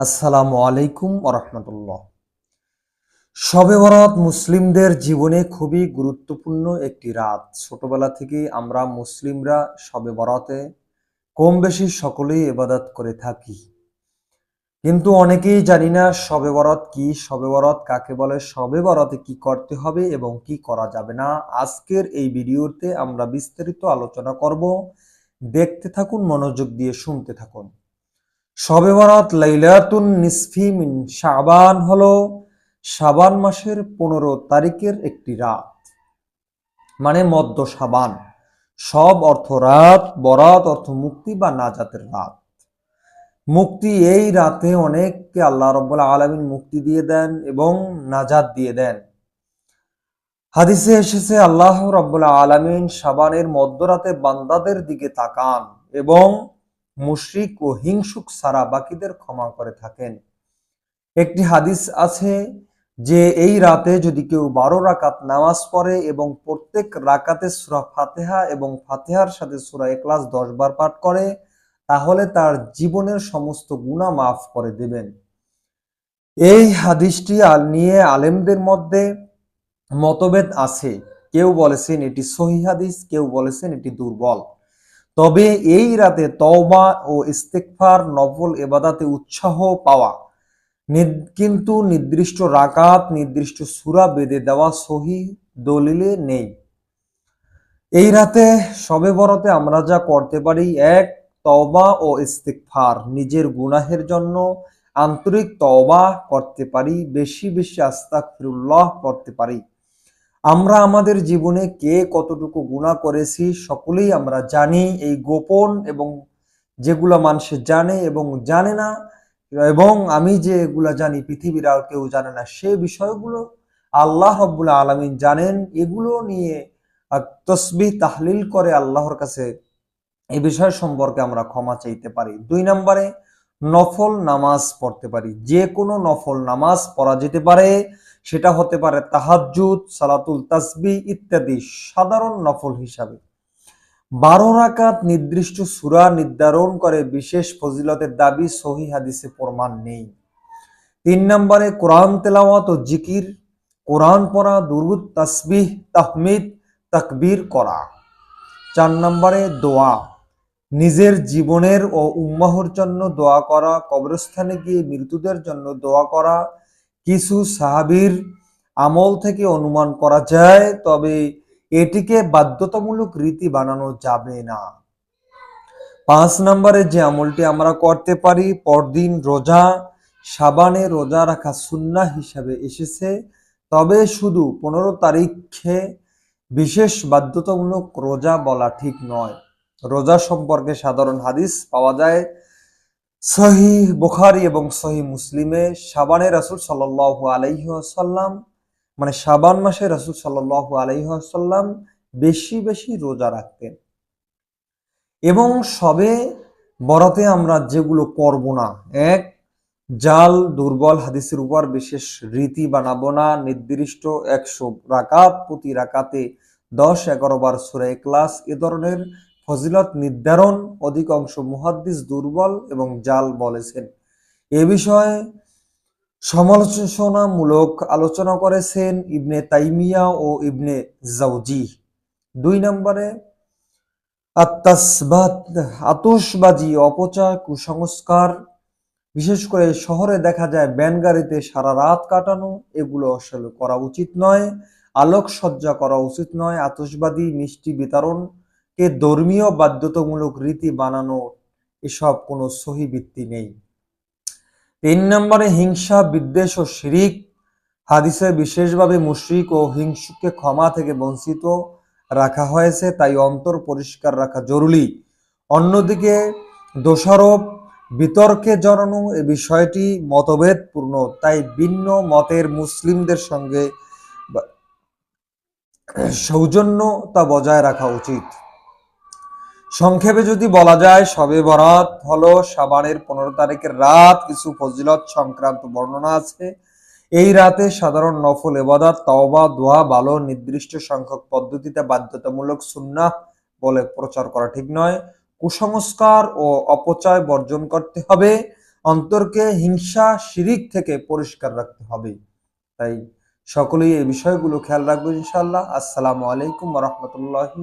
আসসালামু আলাইকুম রহমতুল্লাহ। শবে বরাত মুসলিমদের জীবনে খুবই গুরুত্বপূর্ণ একটি রাত। ছোটবেলা থেকেই আমরা মুসলিমরা শবে বরাতে কম বেশি সকলেই এবাদত করে থাকি। কিন্তু অনেকেই জানি না শবে বরাত কি, শবে বরাত কাকে বলে, শবে বরাতে কি করতে হবে এবং কি করা যাবে না। আজকের এই ভিডিওতে আমরা বিস্তারিত আলোচনা করব। দেখতে থাকুন, মনোযোগ দিয়ে শুনতে থাকুন। শবে বরাত লাইলাতুন নিসফি মিন শাবান হলো শাবান মাসের পনেরো তারিখের একটি রাত। মানে মদ্য শাবান। সব অর্থ রাত, বরাত অর্থ মুক্তি বা নাজাতের রাত। মুক্তি এই রাতে অনেককে আল্লাহ রব্বুল আলমিন মুক্তি দিয়ে দেন এবং নাজাত দিয়ে দেন। হাদিসে এসেছে, আল্লাহ রব্বুল আলমিন শাবানের মধ্যরাতে বান্দাদের দিকে তাকান এবং মুশরিক ও হিংসুক সারা বাকিদের ক্ষমা করে থাকেন। একটি হাদিস আছে যে, এই রাতে যদি কেউ বারো রাকাত নামাজ পড়ে এবং প্রত্যেক রাকাতে সুরা ফাতেহা এবং ফাতেহার সাথে সুরা এক্লাস দশ বার পাঠ করে, তাহলে তার জীবনের সমস্ত গুণা মাফ করে দেবেন। এই হাদিসটি নিয়ে আলেমদের মধ্যে মতভেদ আছে। কেউ বলেছেন এটি সহি হাদিস, কেউ বলেছেন এটি দুর্বল। তবে এই রাতে তওবা ও ইস্তেকফার নফল এবাদাতে উৎসাহ পাওয়া কিন্তু নির্দিষ্ট রাকাত, নির্দিষ্ট সুরা বেঁধে দেওয়া সহি দলিলে নেই। এই রাতে সবে বরতে আমরা যা করতে পারি, এক, তওবা ও ইস্তেকফার নিজের গুনাহের জন্য আন্তরিক তওবা করতে পারি, বেশি বেশি আস্তাক ফিরুল্লাহ করতে পারি। আমরা আমাদের জীবনে কে কতটুকু গুণা করেছি সকলেই আমরা জানি। এই গোপন এবং যেগুলো মানুষে জানে এবং জানে না, এবং আমি যে এগুলা জানি পৃথিবীর আর কেউ জানে না, সে বিষয়গুলো আল্লাহ রব্বুল্লা আলমিন জানেন। এগুলো নিয়ে তসবি তাহলিল করে আল্লাহর কাছে এ বিষয় সম্পর্কে আমরা ক্ষমা চাইতে পারি। দুই নম্বরে, নফল নামাজ পড়তে পারি। যে কোনো নফল নামাজ পড়া যেতে পারে। সেটা হতে পারে তাহাজুদ সালাতুল তাসবি ইত্যাদি সাধারণ নফল হিসাবে। বারো রাকাত নির্দিষ্ট সুরা নির্ধারণ করে বিশেষ ফজিলতের দাবি সহি হাদিসে প্রমাণ নেই। তিন নম্বরে কোরআন তেলাওয়াত ও জিকির, কোরআন পড়া, দুরুদ, তাসবিহ, তাহমিদ, তাকবীর করা। চার নম্বরে দোয়া, নিজের জীবনের ও উম্মাহর জন্য দোয়া করা, কবরস্থানে গিয়ে মৃত্যুদের জন্য দোয়া করা কিছু সাহাবির আমল থেকে অনুমান করা যায়, তবে এটিকে বাধ্যতামূলক রীতি বানানো যাবে না। পাঁচ নম্বরে যে আমলটি আমরা করতে পারি, পরদিন রোজা, সাবানে রোজা রাখা সুন্না হিসাবে এসেছে। তবে শুধু পনেরো তারিখে বিশেষ বাধ্যতামূলক রোজা বলা ঠিক নয়। রোজা সম্পর্কে সাধারণ হাদিস পাওয়া যায় সহি বুখারি এবং সহি মুসলিমে সাবানে রাসুল সাল্লাহ আলাইসাল্লাম মানে সাবান মাসে রাসুল সাল্লাহ আলাইসাল্লাম বেশি বেশি রোজা রাখতেন। এবং সবে বরাতে আমরা যেগুলো করব না, এক, জাল দুর্বল হাদিসের উপর বিশেষ রীতি বানাবো না, নির্দিষ্ট একশো রাকাত প্রতি রাকাতে দশ এগারো বার সুরে ক্লাস এ ধরনের ফজিলত নির্ধারণ অধিকাংশ মুহাদ্দিস দুর্বল এবং জাল বলেছেন। এ বিষয়ে সমালোচনামূলক আলোচনা করেছেন ইবনে তাইমিয়া ও ইবনে জাউজি দুই নম্বরে আতসবাজি অপচয়, কুসংস্কার, বিশেষ করে শহরে দেখা যায় ব্যান গাড়িতে সারা রাত কাটানো, এগুলো আসলে করা উচিত নয়। আলোকসজ্জা করা উচিত নয়। আতসবাদী মিষ্টি বিতরণ কে ধর্মীয় বাধ্যতামূলক রীতি বানানো এসব কোনো সহি ভিত্তি নেই। তিন নম্বরে হিংসা, বিদ্বেষ ও শিরিক। হাদিসে বিশেষভাবে মুশরিক ও হিংসুককে ক্ষমা থেকে বঞ্চিত রাখা হয়েছে, তাই অন্তর পরিষ্কার রাখা জরুরি। অন্যদিকে দোষারোপ, বিতর্কে জড়ানো এ বিষয়টি মতভেদপূর্ণ, তাই ভিন্ন মতের মুসলিমদের সঙ্গে সৌজন্যতা বজায় রাখা উচিত। সংক্ষেপে যদি বলা যায় সবে বরাত হলো সাবানের পনেরো তারিখের রাত, কিছু ফজিলত সংক্রান্ত বর্ণনা আছে। এই রাতে সাধারণ নফল এবাদাত তওবা, দোয়া ভালো নির্দিষ্ট সংখ্যক পদ্ধতিতে বাধ্যতামূলক সুন্না বলে প্রচার করা ঠিক নয়। কুসংস্কার ও অপচয় বর্জন করতে হবে। অন্তরকে হিংসা, শিরিক থেকে পরিষ্কার রাখতে হবে। তাই সকলেই এই বিষয়গুলো খেয়াল রাখব ইনশাল্লাহ আসসালামু আলাইকুম রহমতুল্লাহি